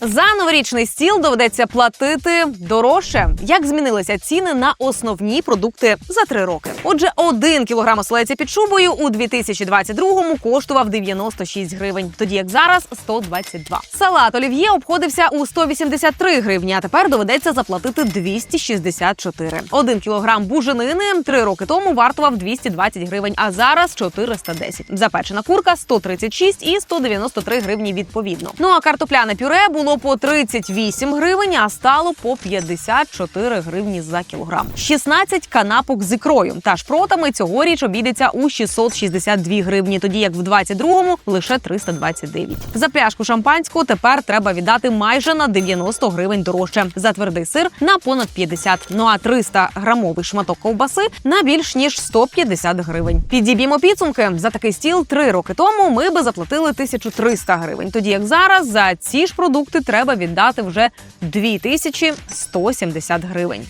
За новорічний стіл доведеться платити дорожче. Як змінилися ціни на основні продукти за три роки? Отже, один кілограм оселедця під шубою у 2022-му коштував 96 гривень, тоді як зараз 122. Салат олів'є обходився у 183 гривні. А тепер доведеться заплатити 264. Один кілограм буженини три роки тому вартував 220 гривень, а зараз 410. Запечена курка 136 і 193 гривні відповідно. Ну а картопляне пюре було по 38 гривень, а стало по 54 гривні за кілограм. 16 канапок з ікрою та шпротами цьогоріч обійдеться у 662 гривні, тоді як в 22-му лише 329. За пляшку шампанського тепер треба віддати майже на 90 гривень дорожче. За твердий сир на понад 50. Ну а 300 грамовий шматок ковбаси на більш ніж 150 гривень. Підіб'ємо підсумки. За такий стіл три роки тому ми би заплатили 1300 гривень. Тоді як зараз за ці ж продукти треба віддати вже 2170 гривень.